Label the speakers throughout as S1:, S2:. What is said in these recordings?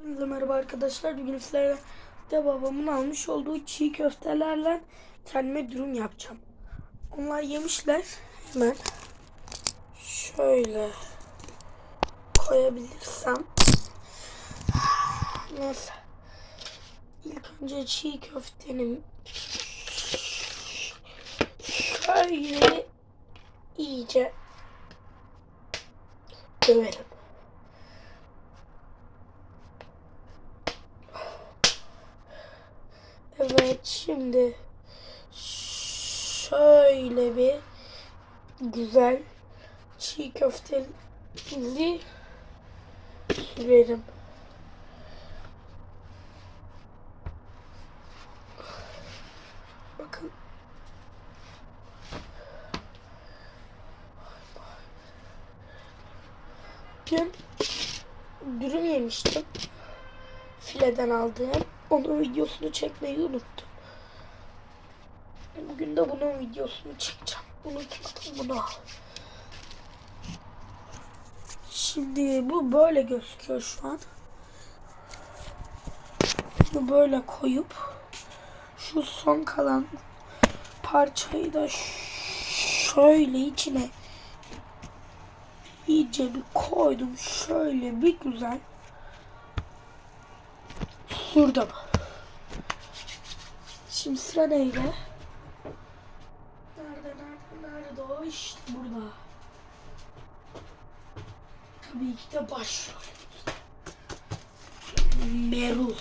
S1: Hepinize merhaba arkadaşlar. Bugün sizlerle de babamın almış olduğu çiğ köftelerle kendime dürüm yapacağım. Onlar yemişler. Hemen şöyle koyabilirsem. Neyse. İlk önce çiğ köftenin şöyle iyice döverim. Evet şimdi şöyle bir güzel çiğ köfteli sürerim. Bakın. Dün dürüm yemiştim. Fileden aldığım. Onun videosunu çekmeyi unuttum. Bugün de bunun videosunu çekeceğim. Bunu. Şimdi bu böyle gözüküyor şu an. Bunu böyle koyup şu son kalan parçayı da şöyle içine iyice bir koydum. Şöyle bir güzel sürdüm. Şimdi sıra neydi? İşte burada. Tabii ki de başrol. Merul.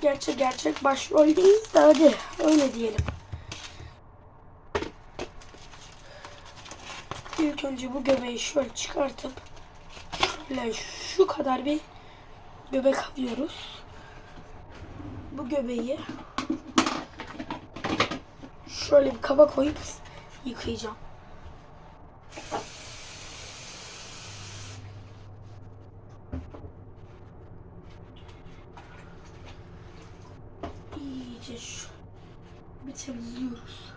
S1: Gerçi gerçek başrol değil de hadi öyle diyelim. İlk önce bu göbeği şöyle çıkartıp şöyle şu kadar bir göbek alıyoruz. Bu göbeği şöyle bir kaba koyup yıkayacağım. İyice şu bir temizliyoruz.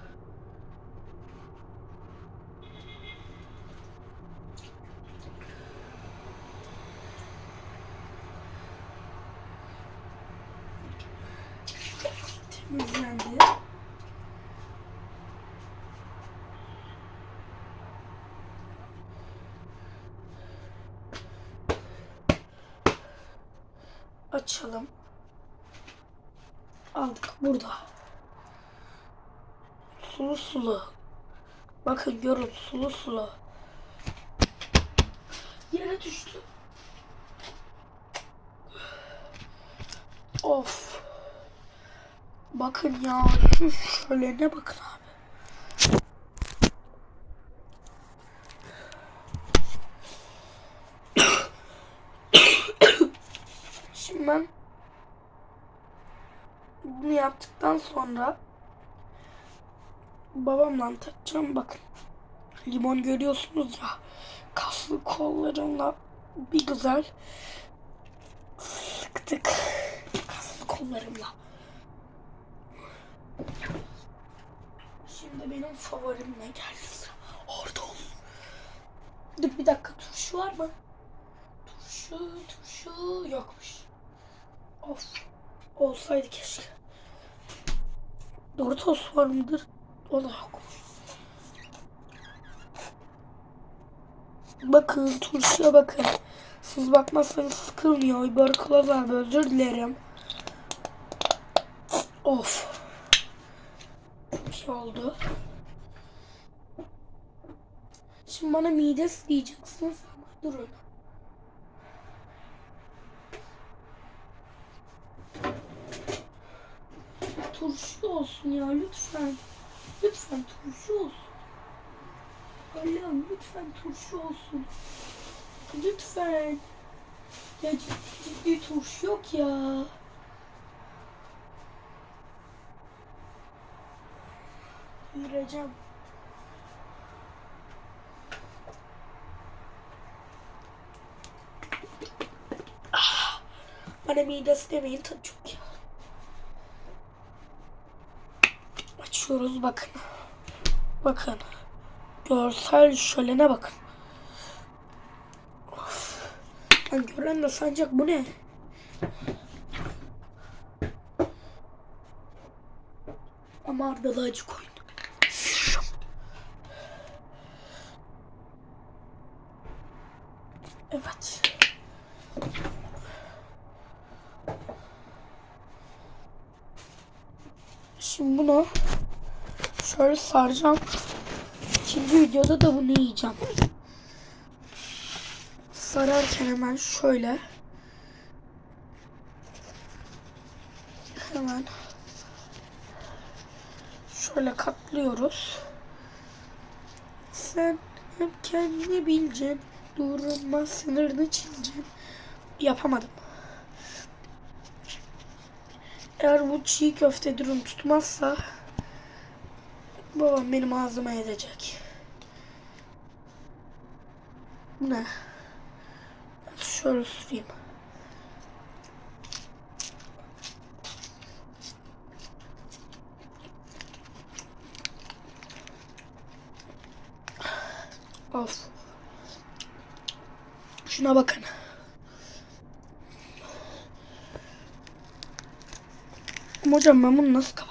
S1: Temizlendi. Açalım. Aldık burada. Sulu sulu. Bakın görün sulu sulu. Yere düştü. Of. Bakın ya şu şölene bakın abi. Ben bunu yaptıktan sonra babamla takacağım bakın. Limon görüyorsunuz ya kaslı kollarımla bir güzel sıktık kaslı kollarımla. Şimdi benim favorim ne geldi sıra? Orada ol. Dur bir dakika turşu var mı? Turşu, turşu yokmuş. Of. Olsaydı keşke. Doritos var mıdır? O da yokmuş. Bakın turşuya bakın. Siz bakmazsanız sıkılmıyor. Barkılar abi özür dilerim. Of. Çok iyi oldu. Şimdi bana mides diyeceksiniz durun. Turşu olsun ya lütfen. Lütfen turşu olsun. Allah'ım lütfen turşu olsun. Lütfen. Ya ciddi, turşu yok ya. Yüreceğim. Ah, Bana midesi demeyin tadı çok Açıyoruz bakın. Bakın. Görsel şölene bakın. Of. Lan gören de sancak bu ne? Ama Ardalı acı koyun. Evet. Şimdi bunu şöyle saracağım. İkinci videoda da bunu yiyeceğim. Sararken hemen şöyle hemen şöyle katlıyoruz. Sen hep kendini bileceksin. Durma sınırını çizeceksin. Yapamadım. Eğer bu çiğ köfte durum tutmazsa babam benim ağzıma edecek. Bu ne? Şöyle süreyim. Of. Şuna bakın. Hocam ben bunu nasıl kapatacağım?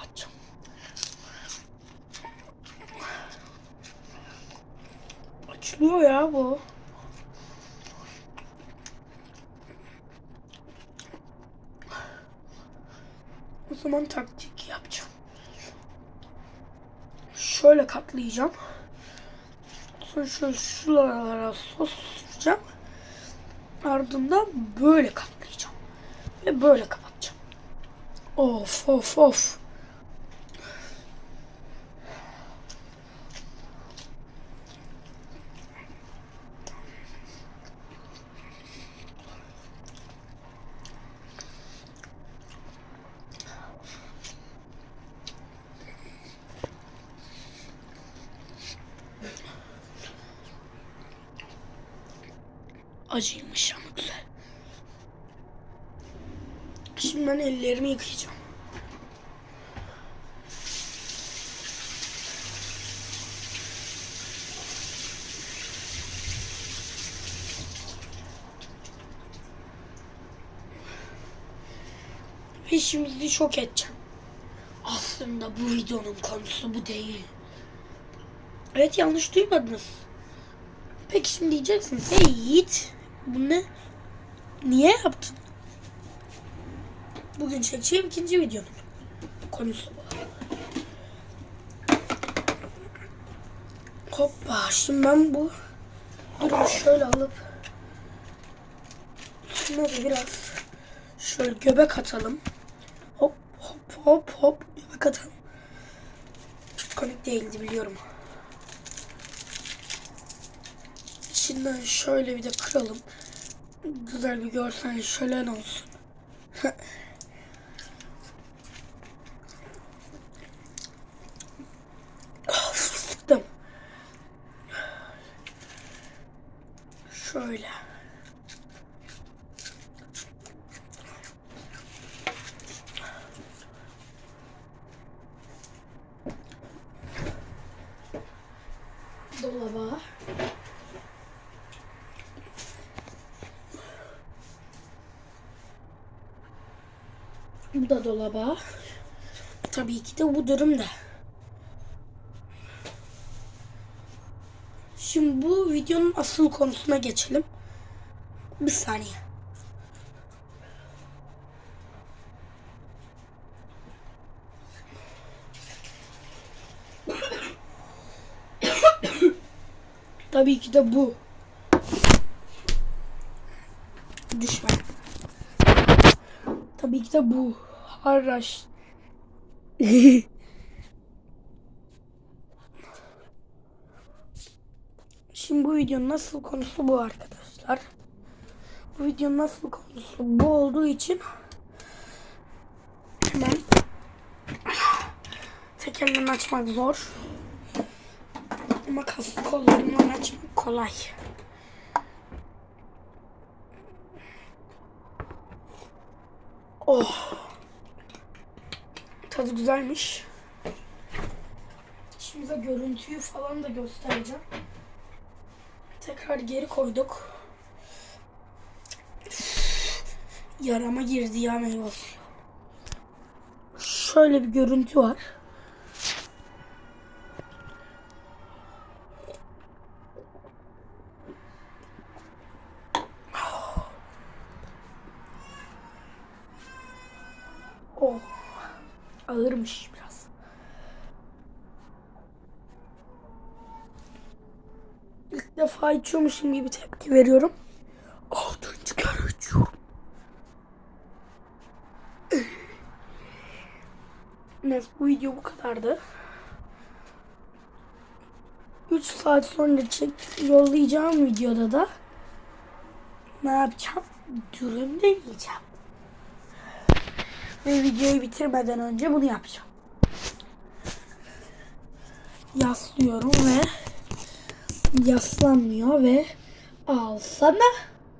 S1: Açılıyor ya bu. O zaman taktik yapacağım. Şöyle katlayacağım. Sonra şöyle şuralara sos süreceğim. Ardından böyle katlayacağım. Ve böyle kapatacağım. Of of of. Acıymış ama güzel. Şimdi ben ellerimi yıkayacağım. Ve şimdi şok edeceğim. Aslında bu videonun konusu bu değil. Evet yanlış duymadınız. Peki şimdi diyeceksiniz. Hey Yiğit bu ne? Niye yaptın? Bugün çekeceğim ikinci videonun konusu bu. Hoppa şimdi ben bu durumu şöyle alıp şuna da biraz şöyle göbek atalım. Hop hop hop hop göbek atalım. Çok komik değildi biliyorum. İçinden şöyle bir de kıralım. Güzel bir görsel şölen olsun. Of, sıktım. Şöyle. Dolaba. Bu da dolaba. Tabii ki de bu durumda. Şimdi bu videonun asıl konusuna geçelim. Bir saniye. Tabii ki de bu. Düşme. Tabii ki de bu. Haraş. Şimdi bu videonun nasıl konusu bu arkadaşlar. Bu videonun nasıl konusu bu olduğu için hemen tekerlerini açmak zor. Ama kaslı kollarından açmak kolay. Oh. Tadı güzelmiş. Şimdi de görüntüyü falan da göstereceğim. Tekrar geri koyduk. Yarama girdi ya meyve. Şöyle bir görüntü var. Oh. Ağırmış biraz. İlk defa içiyormuşum gibi tepki veriyorum. Altıncı kere içiyorum. Neyse bu video bu kadardı. 3 saat sonra çek yollayacağım videoda da ne yapacağım? Dürüm deneyeceğim. Ve videoyu bitirmeden önce bunu yapacağım. Yaslıyorum ve yaslanmıyor ve alsana.